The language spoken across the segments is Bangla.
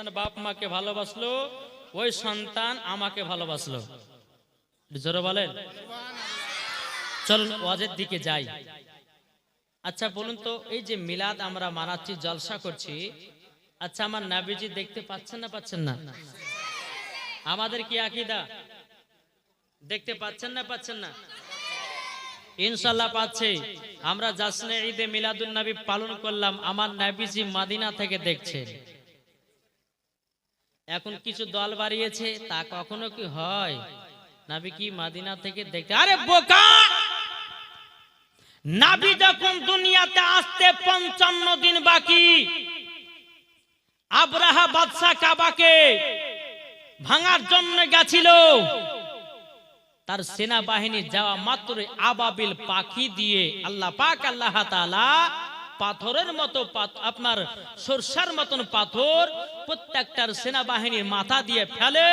সন্তান বাপ মাকে ভালোবাসলো, ওই সন্তান আমাকে ভালোবাসলো। জোরে বলেন। চলুন, ওয়াজের দিকে যাই। আচ্ছা বলুন তো, এই যে মিলাদ আমরা মানাচ্ছি, জলসা করছি আচ্ছা আমার নাবিজি দেখতে পাচ্ছেন না পাচ্ছেন না? আমাদের কি আকিদা? দেখতে পাচ্ছেন না পাচ্ছেন না? ইনশাল্লাহ পাচ্ছে। আমরা জাসনে ঈদে মিলাদুন নবী পালন করলাম, আমার নাবিজি মাদিনা থেকে দেখছে। এখন কিছু দল বাড়িয়েছে তা কখনো কি হয়? নাবি কি মাদিনা থেকে দেখতে আরে বোকা! নাবি যখন দুনিয়াতে আসতে পঞ্চান্ন দিন বাকি আব্রাহা বাদশাহ কাবাকে ভাঙার জন্য গেছিল। তার সেনাবাহিনী যাওয়া মাত্র আবাবিল পাখি দিয়ে আল্লাহ পাক আল্লাহ তাআলা পাথরের মতো আপনার সরষার মতন পাথর প্রত্যেকটার সেনাবাহিনীর মাথা দিয়ে ফেলে,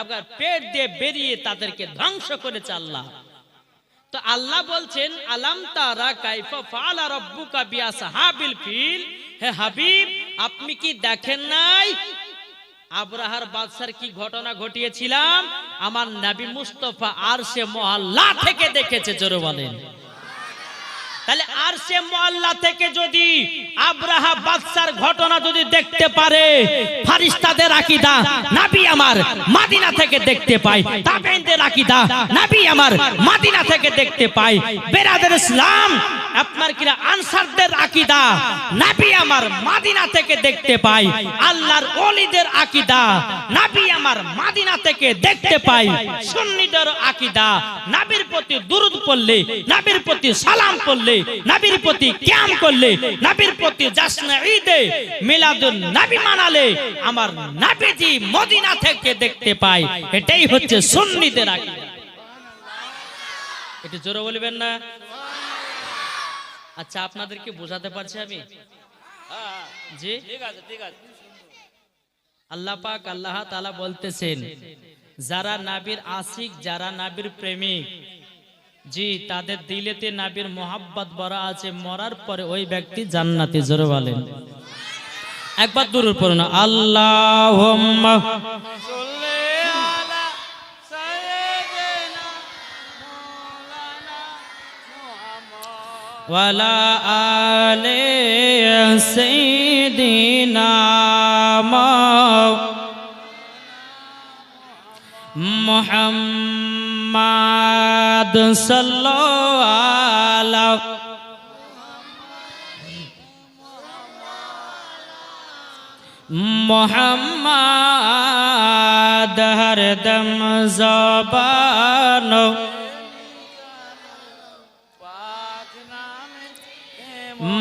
আপনার পেট দিয়ে বেরিয়ে তাদেরকে ধ্বংস করেছে আল্লাহ। তো আল্লাহ বলছেন, আলাম তারা কাইফা ফালা রব্বুকা বিআসহাবিল ফিল? হে হাবিব, আপনি কি দেখেন নাই? আব্রাহার বাদশার কি ঘটনা ঘটিয়েছিলাম? আমার নবী মুস্তফা আর সে মহল্লা থেকে দেখেছে, জোরে বলেন। তাহলে আর সে মোয়াল্লা থেকে যদি আব্রাহা বাদশার ঘটনা যদি দেখতে পারে, ফারিস্তাদের আকিদা নাবি আমার মাদিনা থেকে দেখতে পাই তাবেইনদের আকিদা নাবি আমার মাদিনা থেকে দেখতে পাই বেরাদের ইসলাম আপনার কিরা আনসারদের আকিদা? নাবি আমার মাদিনা থেকে দেখতে পাই। আল্লাহর ওলিদের আকিদা। নাবি আমার মাদিনা থেকে দেখতে পাই। সুন্নিদের আকিদা। নাবির প্রতি দুরুদ পড়লে, নাবির প্রতি সালাম পড়লে, নাবির প্রতি ক্যাম করলে, নাবির প্রতি জাসনা ঈদে মিলাদুন নাবি মানালে আমার নাবিজি মদিনা থেকে দেখতে পাই। এটাই হচ্ছে সুন্নিদের আকিদা। একটু জোরে বলবেন না? আচ্ছা আপনাদেরকে বোঝাতে পারছি আমি? জি? ঠিক আছে ঠিক আছে আল্লাহ পাক আল্লাহ তাআলা বলতেছেন, যারা নাবির আশিক, যারা নাবির প্রেমিক, জি, তাদের দিলেতে নাবির মোহাব্বত বড় আছে, মরার পরে ওই ব্যক্তি জান্নাতে জোরে বলেন। একবার দূর পড়ুন আল্লাহ মুহাম্মদ ওয়ালা আলে সাইয়্যিদিনা মুহাম্মাদ সাল্লাল্লাহু আলাইহি মোহাম্মদ হরদম জবান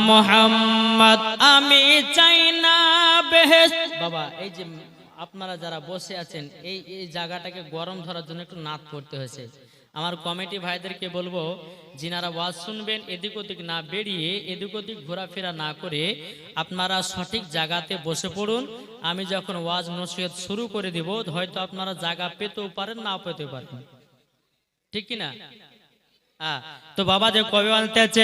মোহাম্মদ। আমি চাই না বেহেস বাবা এই যে আপনারা যারা বসে আছেন এই এই জায়গাটাকে গরম ধরার জন্য একটু নাত করতে হয়েছে। আমার কমিটি ভাইদেরকে বলব যিনারা ওয়াজ শুনবেন এদিক ওদিক না বেরিয়ে এদিক ওদিক ঘোরাফেরা না করে আপনারা সঠিক জায়গাতে বসে পড়ুন। আমি যখন ওয়াজ নসিহত শুরু করে দিব হয়তো আপনারা জায়গা পেতেও পারেন না পেতেও পারেন। ঠিক কি না হ্যাঁ তো বাবা যে কবে আনতে আছে?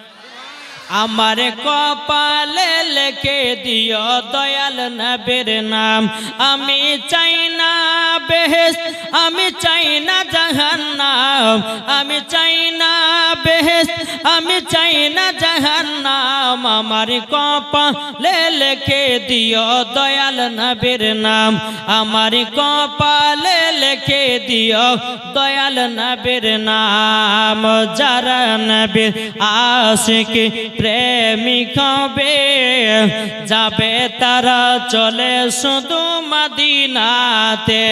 আমার কপালে লেখে দিও দয়াল নবীর নাম। আমি চাই না বেহেস আমি চাই না জাহান্নাম। আমি চাই না বেহেস আমি চাই না জাহান্নাম। আমার কপালে লেখে দিও দয়াল নবীর নাম। আমার কপালে লেখে দিও দয়াল নবীর নাম। যারা নবীর আশিক প্রেমিক হবে, যাবে তারা চলে শুধু মদিনাতে।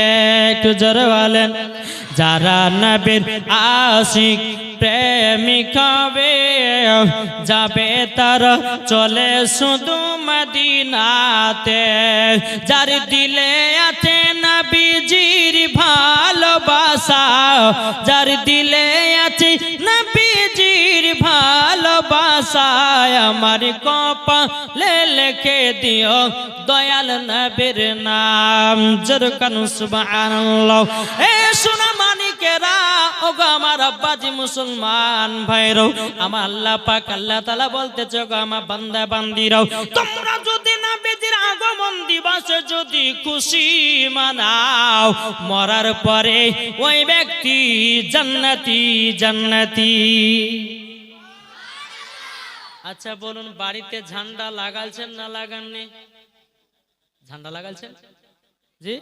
একটু জোরে বলেন, যারা নবীর আশিক প্রেমিক হবে, যাবে তারা চলে শুধু মদিনাতে। যার দিলে আছে নবীজির ভালোবাসা, যার দিলে আছে নবীজির ভালোবাসায় আমার কপালে লিখে দিও দয়াল নবীর নাম। জরকানু সুবহানাল্লাহ। এ সোনা মানিকেরা, ওগো আমার আব্বাজি মুসলমান ভাইরো, আমার আল্লাহ পাক আল্লাহ তাআলা বলতেছে গো আমার বান্দা বান্দিরাও, তোমরা যদি না নবীজির আগমন দিবসে যদি খুশি মানাও, মরার পরে ওই ব্যক্তি জান্নাতি জান্নাতি। আচ্ছা বলুন, বাড়িতে ঝান্ডা লাগালছেন না লাগাননি? ঝান্ডা লাগালছেন? জি?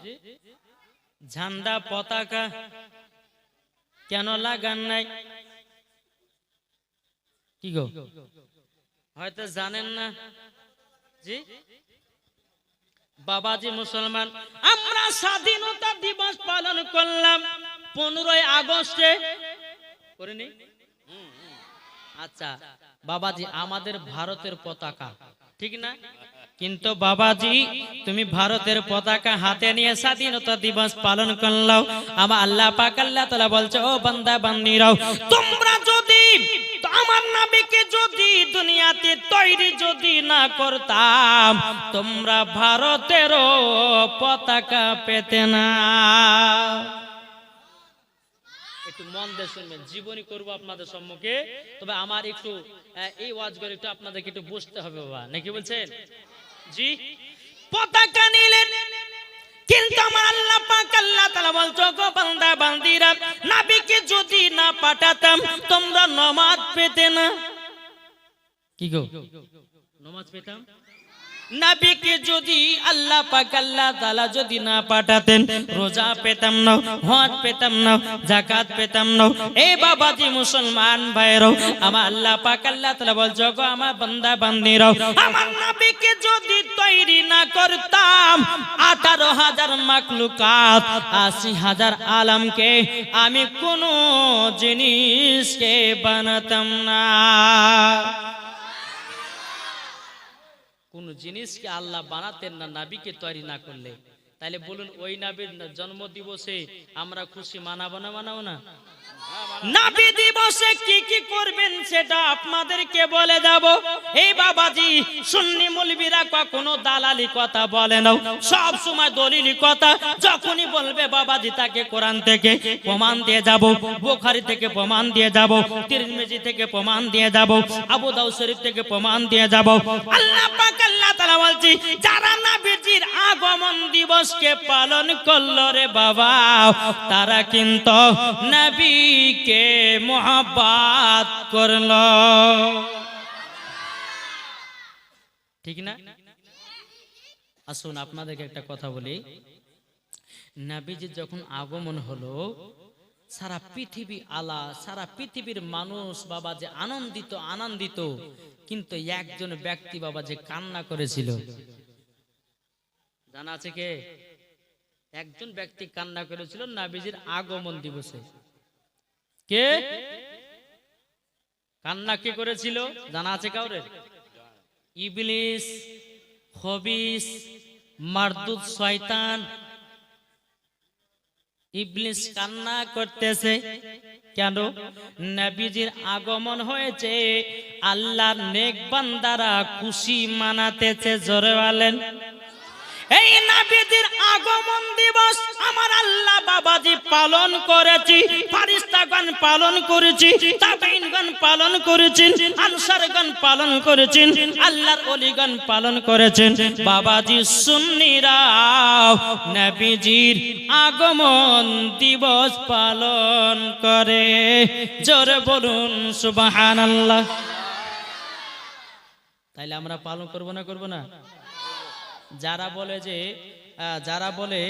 ঝান্ডা পতাকা কেন লাগান নাই? কি গো? হয়তো জানেন না। জি? বাবাজি মুসলমান, আমরা স্বাধীনতা দিবস পালন করলাম পনেরোই আগস্টে। আচ্ছা বাবাজি, আমাদের ভারতের পতাকা। ঠিক না? কিন্তু বাবাজি, তুমি ভারতের পতাকা হাতে নিয়ে স্বাধীনতা দিবস পালন করলাও। আমার আল্লাহ পাক আল্লাহ বলছে, ও বান্দা, বান্দিরাও, তোমরা যদি আমার নবীকে যদি দুনিয়াতে তৈরি যদি না করতাম, তোমরা ভারতেরও পতাকা পেতে না। একটু মন দিয়ে শুনবেন। জীবনী করব আপনাদের সম্মুখে। তবে আমার একটু এই ওয়াজ করে একটু আপনাদেরকে একটু বুঝতে হবে বাবা। নাকি বলছেন? জি। পতাকা নিলেন কিন্তু আমার আল্লাহ পাক আল্লাহ তাআলা বলছো গো বান্দা বান্দিরা নবীকে যদি না পাঠাতাম তোমরা নমাজ পেতে না। কি গো? নমাজ পেতাম? নবীকে যদি আল্লাহ পাক আল্লাহ তাআলা যদি না পাঠাতেন, রোজা পেতাম না, হজ পেতাম না, যাকাত পেতাম না। এই বাবাজি মুসলমান ভাইরাও আমার আল্লাহ পাক আল্লাহ তাআলা বলছো গো আমার বান্দা, বান্দিরাও, আমার নাবিকে যদি তৈরি না করতাম, আঠারো হাজার মাকলুকাত আশি হাজার আলামকে আমি কোনো জিনিসকে বানাতাম না। কোন জিনিসকে আল্লাহ বানাতেন না, নাবিকে তৈরি না করলে। তাইলে বলুন, ওই নাবির জন্মদিবসে আমরা খুশি মানাবো না মানাবো না? নাবি দিবসে কি কি করবেন সেটা আপনাদেরকে বলে যাব এই বাবাজি, সুন্নি মুলবিরা কখনো দালালি কথা বলে না। সব সময় দলিলি কথা। যখনই বলবে বাবাজি তাকে কোরআন থেকে প্রমাণ দিয়ে যাব। বুখারী থেকে প্রমাণ দিয়ে যাব। তিরমিজি থেকে প্রমাণ দিয়ে যাব। আবু দাউদ শরীফ থেকে প্রমাণ দিয়ে যাব। আল্লাহ পাক, আল্লাহ তাআলা বলছি, যারা নবীজির আগমন দিবসকে পালন করল রে বাবা, তারা কিন্তু নবীকে মোহাব্বত করল। ঠিক না? আসুন আপনাদেরকে একটা কথা বলি। নবীজির যখন আগমন হলো, সারা পৃথিবী আলা, সারা পৃথিবীর মানুষ বাবা যে আনন্দিত আনন্দিত, কিন্তু একজন ব্যক্তি বাবা যে কান্না করেছিল। জানা আছে কে? একজন ব্যক্তি কান্না করেছিল নাবিজির আগমন দিবসে। কে? কান্না কে করেছিল? জানা আছে কাউরে? ইবলিস, খবিস, মারদুদ, শয়তান। ইবলিস কান্না করতেছে। কেন? নবীজির আগমন হয়েছে, আল্লাহর নেক বান্দারা খুশি মানাতেছে, জোরে বলেন। এই নাবিদের আগমন দিবস আমার আল্লাহ বাবাজি পালন করেছি, ফারিস্তাগণ পালন করেছি তাবিনগণ পালন করেছেন, আনসারগণ পালন করেছেন, আল্লাহর অলিগণ পালন করেছেন। বাবাজি সুন্নিরা, নবীজির আগমন দিবস পালন করে। জোরে বলুন, সুবহানাল্লাহ। তাইলে আমরা পালন করব না করব না? যারা বলে যে যারা বলে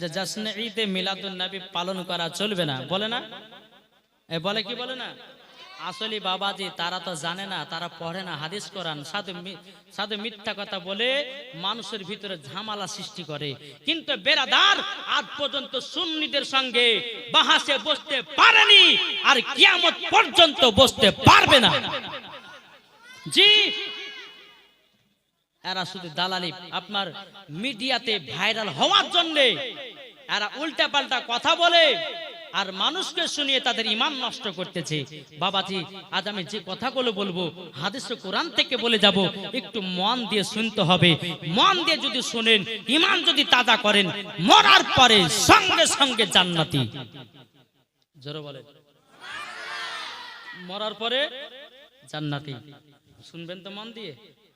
যে জাসনে ঈদে মিলাদুন নবী পালন করা চলবে না, বলে না? বলে কি বলে না? আসলে বাবাজি, তারা তো জানে না, তারা পড়ে না হাদিস কোরআন, সাধু সাধু মিথ্যা কথা বলে মানুষের ভিতরে ঝামেলা সৃষ্টি করে। কিন্তু বেরাদার আজ পর্যন্ত সুন্নিদের সঙ্গে বাহাসে বসতে পারেনি আর কিয়ামত পর্যন্ত বসতে পারবে না। জি এরা শুধু দালালি, আপনার মিডিয়াতে ভাইরাল হওয়ার জন্য এরা উল্টা পাল্টা কথা বলে আর মানুষকে শুনিয়ে তাদের ইমান নষ্ট করতেছে। বাবাজি, আজ আমি যে কথাগুলো বলব, হাদিস কোরআন থেকে বলে যাব, একটু মন দিয়ে শুনতে হবে। মন দিয়ে যদি শুনেন, ইমান যদি তাজা করেন, মরার পরে সঙ্গে সঙ্গে জান্নাতি। জোরে বলেন। মরার পরে জান্নাতি। শুনবেন তো মন দিয়ে?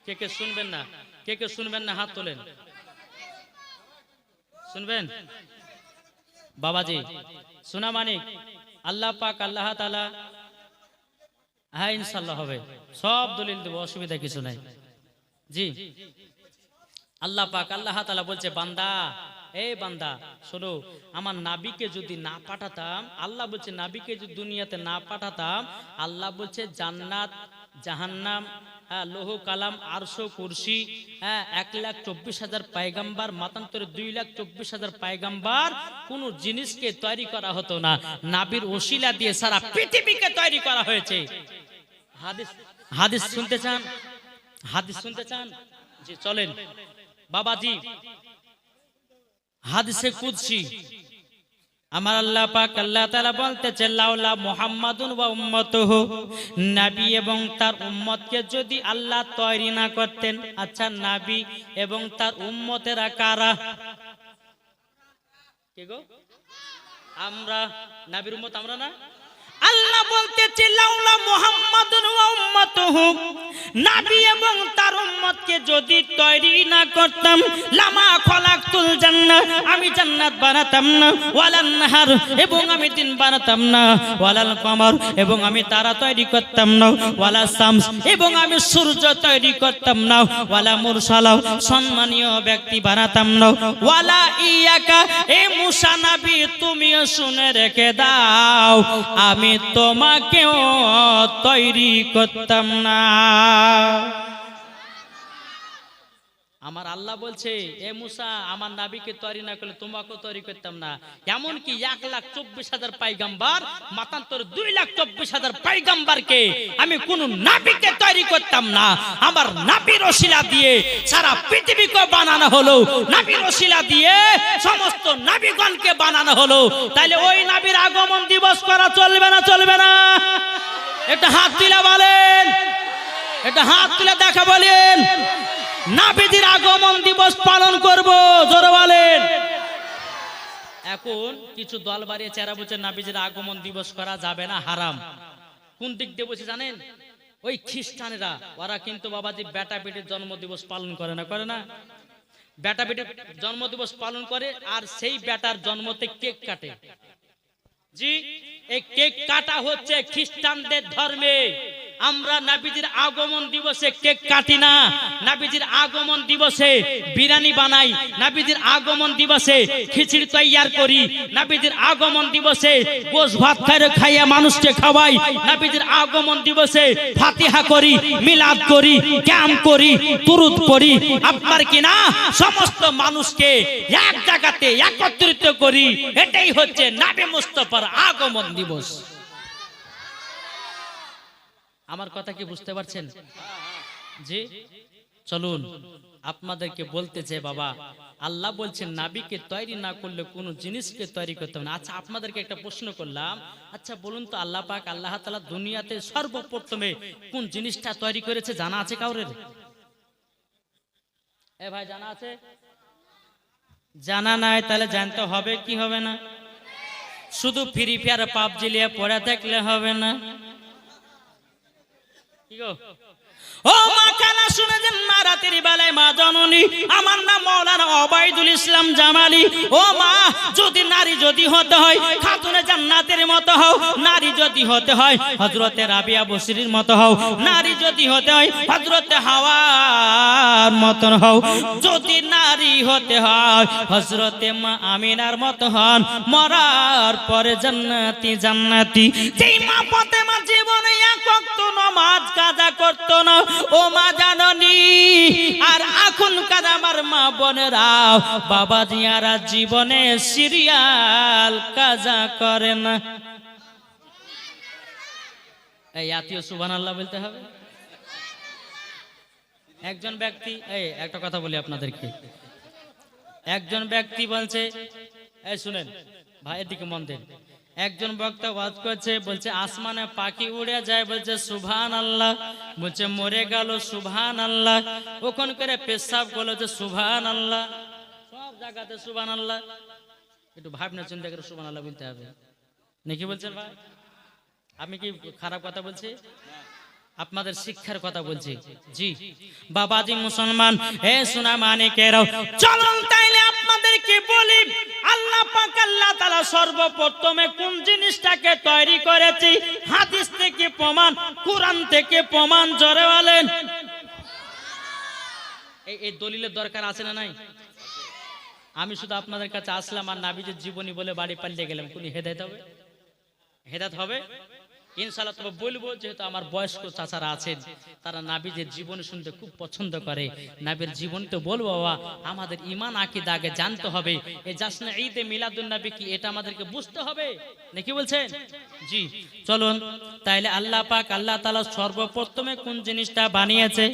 কে কে শুনবেন না? কে কে শুনবেন না? হাত তোলেন। শুনবেন? বাবাজি সোনা মানিক আল্লাহ পাক, আল্লাহ তালা হ্যাঁ ইনশাল্লাহ হবে। সব দলিল দেবো, অসুবিধা কিছু নাই। জি। আল্লাহ পাক, আল্লাহ তালা বলছে, বান্দা এই বান্দা, শোনো, আমার নাবিকে যদি না পাঠাতাম, আল্লাহ বলছে, নাবিকে যদি দুনিয়াতে না পাঠাতাম, আল্লাহ বলছে, জান্নাত, জাহান্নাম লৌহ, কালাম, আরশো, কুরসি হ্যাঁ এক লাখ চব্বিশ হাজার পায়গাম্বার, মাতান্তরে দুই লাখ চব্বিশ হাজার পায়গাম্বার, কোন জিনিসকে তৈরি করা হতো না। নাবির ওসিলা দিয়ে সারা পৃথিবীকে তৈরি করা হয়েছে। হাদিস হাদিস শুনতে চান? হাদিস শুনতে চান? চলেন। বাবাজি, হাদিসে কুদসি। আমার আল্লাহ পাক আল্লাহ তাআলা বলতেছে, লাউলা মুহাম্মাদুন ওয়া উম্মতুহু। নবী এবং তার উম্মতকে যদি আল্লাহ তৈরি না করতেন আচ্ছা নবী এবং তার উম্মতেরা কারা? কে গো? আমরা, নাবির উম্মত আমরা না? আল্লাহ বলতেছে, লাউলা এবং তার উম্মতকে যদি তৈরি না করতাম, লামা খলাকতুল জান্নাহ আমি জান্নাত বানাতাম না, ওয়ালান নাহার, এবং আমি দিন বানাতাম না, ওয়ালাল কমর, এবং আমি তারা তৈরি করতাম না, ওয়ালা শামস, এবং আমি সূর্য তৈরি করতাম না, ওয়ালা মুরসালাও সম্মানীয় ব্যক্তি বানাতাম না, ওয়ালা ইয়াকা, এ মুসা নবী, তুমিও শুনে রেখে দাও, আমি তোমাকেও তৈরি করতাম না। আমার আল্লাহ বলছে, এ মুসা, আমার নাবিকে তৈরি না করলে তোমাকেও তৈরি করতাম না। এমনকি এক লাখ চব্বিশ হাজার পাইগাম্বার, মাতান্তর দুই লাখ চব্বিশ হাজার পাইগাম্বারকে আমি কোন নাবিকে তৈরি করতাম না। আমার নাবির ওসিলা দিয়ে সারা পৃথিবীকে বানানো হলো। নাবির ওসিলা দিয়ে সমস্ত নাবিগণকে বানানো হলো। তাহলে ওই নাবির আগমন দিবস করা চলবে না চলবে না? এটা হাত তুলে বলেন। এটা হাত তুলে দেখা বলেন। নাবিদের আগমন দিবস পালন করব জোরে বলেন এখন কিছু দল বাড়িয়ে চেরা বলছে নাবিজের আগমন দিবস করা যাবে না, হারাম। কোন দিক দিয়ে বসে জানেন? ওই খ্রিস্টানেরা, ওরা কিন্তু বাবাজি বেটা বেটির জন্ম দিবস পালন করে না করে না। বেটা বেটির জন্ম দিবস পালন করে আর সেই বেটার জন্মতে কেক কাটে। জি, এই কেক কাটা হচ্ছে খ্রিস্টানদের ধর্মে। আমরা নাবিজির আগমন দিবসে কেক কাটি না। নাবিজির আগমন দিবসে বিরিয়ানি বানাই। নাবিজির আগমন দিবসে খিচড়ি তৈয়ার করি। নাবিজির আগমন দিবসে গোশ ভাত খাইয়ে খাইয়া মানুষকে খাওয়াই। নাবিজির আগমন দিবসে ফাতিহা করি, মিলাদ করি ক্যাম্প করি তুরুদ পড়ি। আপনার কি না? সমস্ত মানুষকে এক জায়গাতে একত্রিত করি। এটাই হচ্ছে নাবি মুস্তফার আগমন দিবস। আমার কথা কি বুঝতে পারছেন? জি? চলুন, আপনাদেরকে বলতে চাই বাবা, আল্লাহ বলছেন, নাবিকে তৈরি না করলে কোন জিনিসকে তৈরি করতে হবে না। আচ্ছা আপনাদেরকে একটা প্রশ্ন করলাম। আচ্ছা বলুন তো, আল্লাহ পাক আল্লাহ তালা দুনিয়াতে সর্বপ্রথমে কোন জিনিসটা তৈরি করেছে, জানা আছে কাউরের? এ ভাই, জানা আছে? জানা নাই, তাহলে জানতে হবে, কি হবে না? শুধু ফ্রি ফায়ার, পাবজি লিয়ে পড়ে থাকলে হবে না? ও মা শুনে যে রাতের বেলায় মা জননী, আমার নাম ইসলাম জামালি। ও মা, যদি নারী যদি হতে হয়, খাতুনে জান্নাতের মতো হও, নারী যদি হতে হয় হজরতে রাবিয়া মতো হও, নারী যদি হতে হয় হজরতে হাওয়ার মতন হও। যদি নারী হতে হয় হজরতে মা আমিনার মতো হন, মরার পরে জান্নাতি জান্নাতি। মা পথে মা করতো না। ও মা জাননি, আর আমার মা বোনেরা বাবা জিয়ারা জীবনে সিরিয়াল কাজা করে না। এই আত্মীয় সুবান আল্লাহ বলতে হবে। একজন ব্যক্তি, এই একটা কথা বলি আপনাদেরকে। একজন ব্যক্তি বলছে, এই শুনেন ভাইয়ের দিকে মন দেন। একজন বক্তা ওয়াজ করছে, বলছে, আসমানে পাখি উড়ে যায়, বলছে সুভান আল্লাহ বলছে, মরে গেল সুভান আল্লাহ ওখান করে পেশাব করল যে সুভান আল্লাহ সব জায়গাতে সুভান আল্লাহ একটু ভাবনা চিন্তা করে সুভান আল্লাহ বলতে হবে। নাকি বলছেন ভাই? আমি কি খারাপ কথা বলছি? আপনাদের শিক্ষার কথা বলছি। জি। বাবাজি মুসলমান, হে সোনা মানে মানিকেরাও, চলুন তাইলে আপনাদেরকে বলি, আল্লাহ পাক আল্লাহ তাআলা সর্বপ্রথমে কোন জিনিসটাকে তৈরি করেছি? হাদিস থেকে প্রমাণ, কোরআন থেকে প্রমাণ, জোরে বলেন। এই এই দলিলের দরকার আছে না নাই? আমি শুধু আপনাদের কাছে আসলাম আর নাবিজের জীবনী বলে বাড়ি পাল্টে গেলাম। কোন হেদায়ত হবে? হেদাত হবে? ইনশাল্লাহ তবে বলব যেহেতু আমার বয়স্ক চাচারা আছেন, তারা নাবিজের জীবন শুনতে খুব পছন্দ করে। নাবির জীবন তো বলব বাবা, আমাদের ইমান আকিদ আগে জানতে হবে। এই জাসনা ঈদে মিলাদুন নবী কি এটা আমাদেরকে বুঝতে হবে? নাকি বলছেন? জি, চলুন। তাইলে আল্লাহ পাক, আল্লাহ তাআলা সর্বপ্রথমে কোন জিনিসটা বানিয়েছে?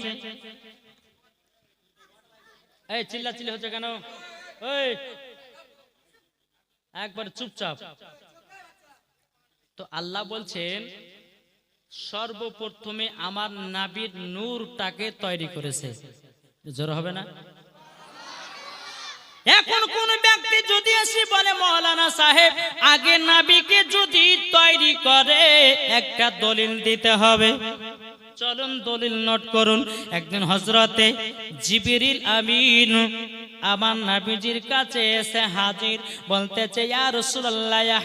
এই চিল্লা চিল্লাচিল্লি হচ্ছে কেন? ওই, একবার চুপচাপ। তো আল্লাহ বলছেন, সর্বপ্রথমে আমার নাবির নূরটাকে তৈরি করেছে। জোর হবে না? এখন কোন ব্যক্তি যদি এসে বলে, মৌলানা সাহেব, আগে নাবিকে যদি তৈরি করে, একটা দলিল দিতে হবে। চলুন দলিল নোট করুন। একদিন হজরতে জিবিরিল আমিন আমার নাবিজির কাছে এসে হাজির বলতেছে ইয়া রাসূলুল্লাহ, ইয়া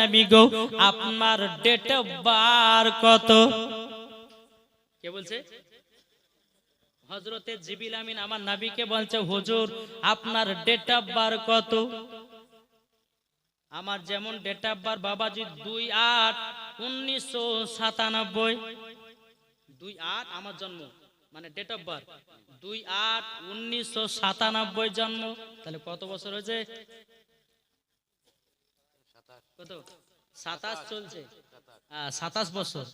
নবী গো, আপনার ডেট অফ বার কত? কে বলছে? হজরতে জিবিল আমিন আমার নাবিকে বলছে, হুজুর, আপনার ডেট অফ বার কত? আমার যেমন ডেট অফ বার বাবাজি দুই আট উনিশশো সাতানব্বই। দুই আট আমার জন্ম। মানে ডেট অফ বার্থ দুই আট উনিশশো সাতানব্বই জন্ম। তাহলে কত বছর হয়েছে? কত? সাতাশ চলছে। সাতাশ বছর।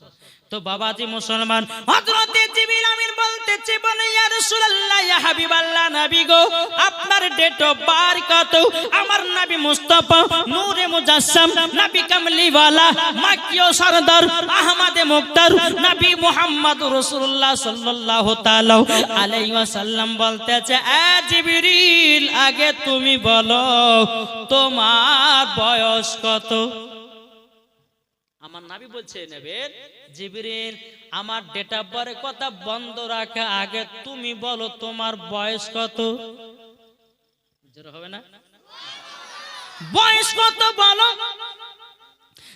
তো বাবাজি মুসলমান হযরতে জিবরিল আমিন বলতেছে বলে রাসূলুল্লাহ ইয়া হাবিবাল্লাহ নবী গো আপনার ডেট অফ বার্থ কত? আমার নবী মুস্তাফা নূরে মুজাসসাম নবী কামলিওয়ালা মাকিও সরদার আহমদে মুক্তার নবী মুহাম্মদ রাসূলুল্লাহ সাল্লাল্লাহু তাআলা আলাইহি ওয়াসাল্লাম বলতেছে এ জিবরিল আগে তুমি বলো তোমার বয়স কত? আমার নাবি বলছে, নেবেন? জিবিরিন আমার ডেট অফ বার্থ কথা বন্ধ রাখা। আগে তুমি বলো, তোমার বয়স কত? হবে না? বয়স কত বলো?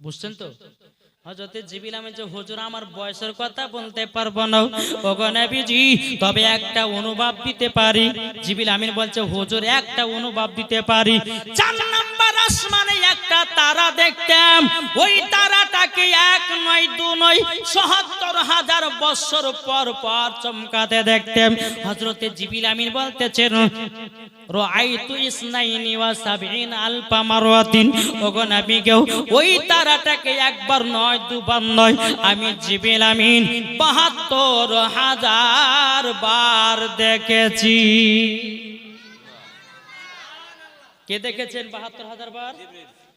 বুঝছেন তো? হজরতে জিবিল আমি যে হুজুর আমার বয়সের কথা বলতে পারব না। ওগো নবীজি তবে একটা অনুভব দিতে পারি। জিবিল আমিন বলছে হুজুর একটা অনুভব দিতে পারি। চার নাম্বার আসমানে একটা তারা দেখতাম। ওই তারাটাকে এক নয় দু নয় সত্তর হাজার বছর পর পর চমকাতে দেখতাম। হজরতে জিবিল আমিন বলতেছেন রাআইতু ইসনাইনি ওয়া আমি জিবিল আমিন 72 হাজার বার দেখেছি। কে দেখেছেন 72 হাজার বার?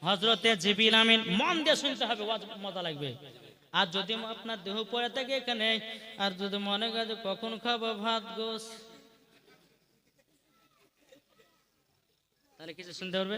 হযরতে জিবিল আমিন। মন দিয়ে শুনতে হবে মজা লাগবে। আর যদি আপনার দেহ পড়ে থাকে এখানে, আর যদি মনে করে কখন খাব ভাত গোস তাহলে কিছু শুনতে পারবে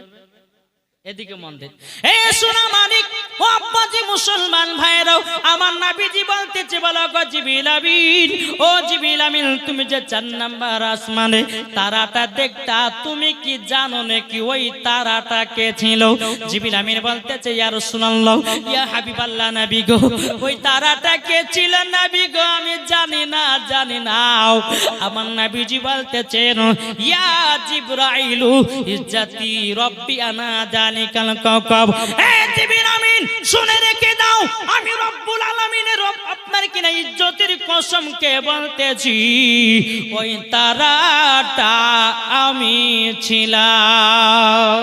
এদিকে মন দিন এ সোনা মানিক, ও আব্বাজি মুসলমান ভাইরাও আমার নাবিজি বলতেছে, বলো গো জিবিল আমিন। ও জিবিল আমিন, তুমি যে চার নাম্বার আসমানে, তারাটা দেখতা তুমি কি জানো নাকি ওই তারাটা কে ছিল? জিবিল আমিন বলতেছে, ইয়া রাসূলুল্লাহ, ইয়া হাবিবাল্লাহ নবী গো, ওই তারাটা কে ছিল নবী গো, আমি জানি না জানি না। আমার নবীজি বলতেছেন ইয়া জিবরাইলু, ইজ্জতি রব্বি আনা জালিকাল কাওকাব এ জিবিল আমিন, শুনে রেখে দাও, আমি রব্বুল আলামিনের রব, আপনার কিনা ইজ্জতের কসমকে বলতেছি, ওই তারাটা আমি ছিলাম।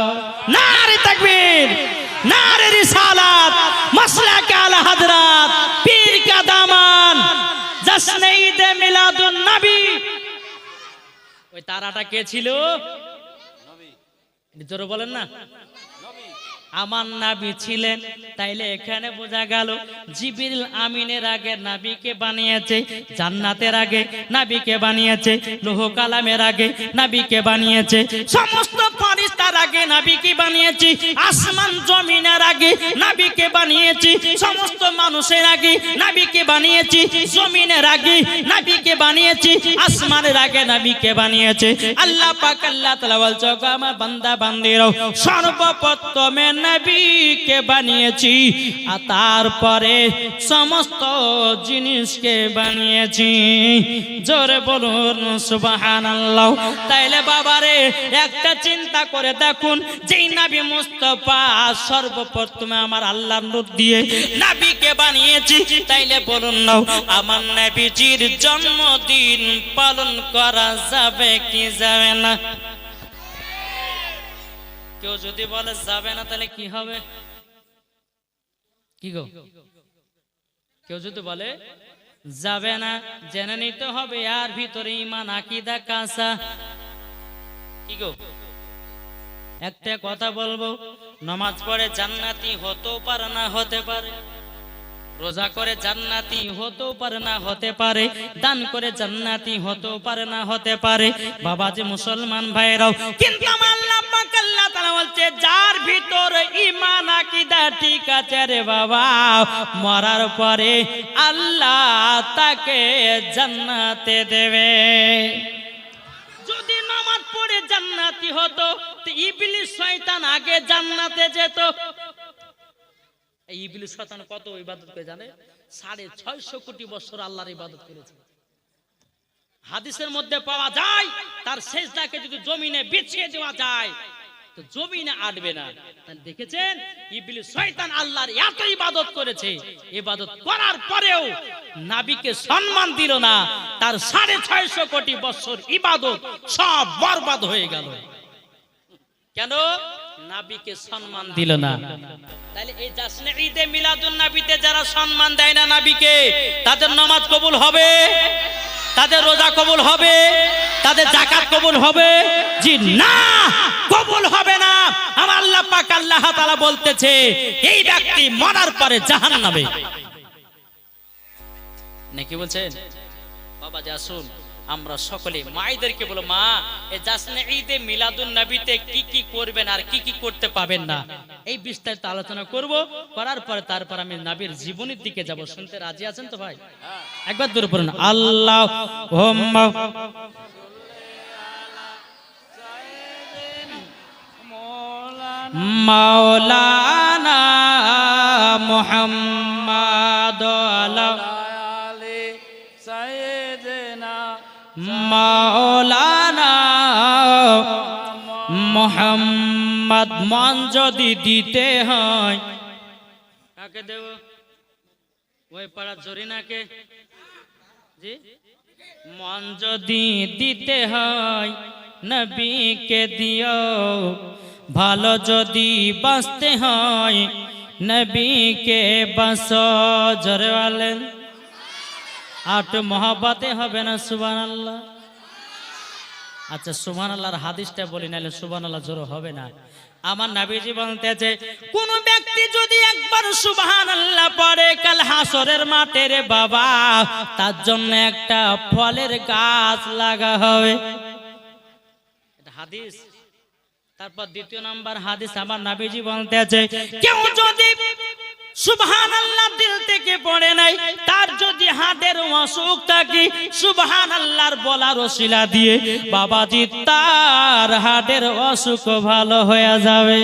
নারে তাকবীর, নারে রিসালাত, মাসলাক আল হাদরাত পীর কা দামান জশ্নে ঈদে মিলাদুন নবী। ওই তারাটা কে ছিল? জোরে বলেন না। আমার নাবি ছিলেন। তাইলে এখানে বোঝা গেল জিবিল আমিনের আগে নাবিকে বানিয়েছে, জান্নাতের আগে নাবিকে বানিয়েছে লোহ কালামের আগে নাবিকে বানিয়েছে। সমস্ত আগে নাবিকে বানিয়েছে, আসমান জমিনের আগে নাবিকে বানিয়েছি, সমস্ত মানুষের আগে নাবিকে বানিয়েছি, জমিনের আগে নাবিকে বানিয়েছি, আসমানের আগে নাবিকে বানিয়েছে। আল্লাহ পাক, আল্লাহ তাআলা বলছে, "ওগো আমার বান্দা, বান্দিরাও, সর্বপ্রথমে নবীকে বানিয়েছি, আর তারপরে সমস্ত জিনিসকে বানিয়েছি। জোরে বলুন, সুবহানাল্লাহ। তাইলে বাবারে, একটা চিন্তা করে দেখুন যেই নবী মুস্তফা, সর্বপ্রথমে আমার আল্লাহর নূর দিয়ে নবীকে বানিয়েছি। তাইলে বলুন না আমার নবীজির জন্মদিন পালন করা যাবে কি যাবে না? কেউ যদি বলে যাবে না, তাহলে কি হবে? কি গো? কেউ যদি বলে যাবে না, জেনে নিতে হবে, আর ভিতরে ইমান আকিদা, কাঁচা। কি গো? একটা কথা বলব, নমাজ পড়ে জান্নাতি হতেও পারে না, হতে পারে। রোজা করে জান্নাতি হতেও পারে না, হতে পারে। দান করে জান্নাতি হতেও পারে না, হতে পারে। বাবা যে মুসলমান ভাইরাও, কিন্তু আল্লাহ তাআলা বলছে, যার ভিতর ঈমান, আকীদা ঠিক আছে রে বাবা, মরার পরে আল্লাহ তাকে জান্নাতে দেবে। জান্নাতি হতো ইবলিস শয়তান আগে জান্নাতে যেত। ইবলিস শয়তান কত ইবাদত করে জানে? সাড়ে ছয়শো কোটি বছর আল্লাহর ইবাদত করেছে। হাদিসের মধ্যে পাওয়া যায়, তার শেষদাকে যদি জমিনে বিছিয়ে দেওয়া যায় তো আটবে না। তাহলে দেখেছেন? ইবলিস শয়তান আল্লাহর এত ইবাদত করেছে। ইবাদত করার পরেও নাবিকে সম্মান দিল না। তার সাড়ে ছয়শো কোটি বছর ইবাদত সব বরবাদ হয়ে গেল। কেন? নাবিকে সম্মান দিল না। তাহলে এই জাসনে ঈদে মিলাদুন নাবিতে যারা সম্মান দেয় না নাবিকে, তাদের নামাজ কবুল হবে? তাদের রোজা কবুল হবে? তাদের জাকাত কবুল হবে? জি না! কবুল হবে না। আমার আল্লাহ পাক আল্লাহ তাআলা বলতেছে, এই ব্যক্তি মরার পরে জাহান্নামে। নাকি বলছেন? বাবা, যে আসুন আমরা সকলে মায়েদেরকে বলো, মা এই জাসনে ঈদে মিলাদুন নবীতে কি কি করবেন আর কি কি করতে পাবেন না? এই বিস্তারিত আলোচনা করব, করার পরে তারপর আমি নবীর জীবনের দিকে যাব। শুনতে রাজি আছেন তো ভাই? একবার দূরে পড়ুন। আল্লাহ মাওলানা মুহাম্মদ মাওলানা মোহাম্মদ মান যদি দিতে হয়। কাকে দেব? ওই পাড়া জরিনাকে। জি? মন যদি দিতে হয় নবীকে দিও। ভালো যদি বাঁচতে হয়, নবীকে বাঁচ, জোরে বলেন। আট মহাবাতে হবে না সুবান আল্লাহ আচ্ছা সুবান আল্লাহর হাদিসটা বলি, নাহলে সুবান আল্লাহ জোর হবে না। আমার নাবিজি বলতেছে কোন ব্যক্তি যদি একবার সুবহান আল্লাহ পড়ে, কাল হাসরের মাঠে রে বাবা, তার জন্য একটা ফলের গাছ লাগা হবে। এটা হাদিস? তারপর দ্বিতীয় নাম্বার হাদিস আমার নাবিজি বলতে আছে কেউ যদি সুবহান আল্লাহ দিল থেকে পড়ে নাই, তার যদি হাতের অসুখ থাকে সুবহান আল্লাহর বলার ওসিলা দিয়ে, বাবাজি তার হাটের অসুখ ভালো হয়ে যাবে।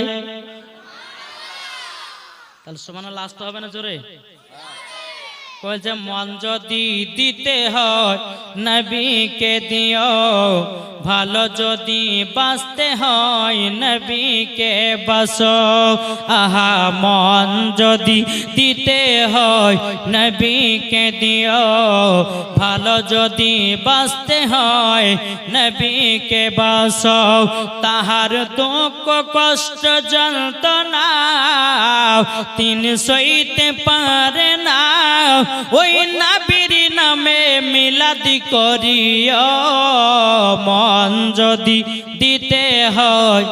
তাহলে সুবহান আল্লাহ আসতে হবে না জোরে? বলছে মন যদি দিতে হয়, নবীকে দিও ভালো যদি বাঁচতে হয় নবীকে বাস। আহা, মন যদি দিতে হয় নবীকে দিও। ভালো যদি বাঁচতে হয় নবীকে বাস। তাহার দুঃখ, কষ্ট, যন্ত্রণা তিন সইতে পারে না। ওই নাবির নামে মিলাদি করিও। মন যদি দিতে হয়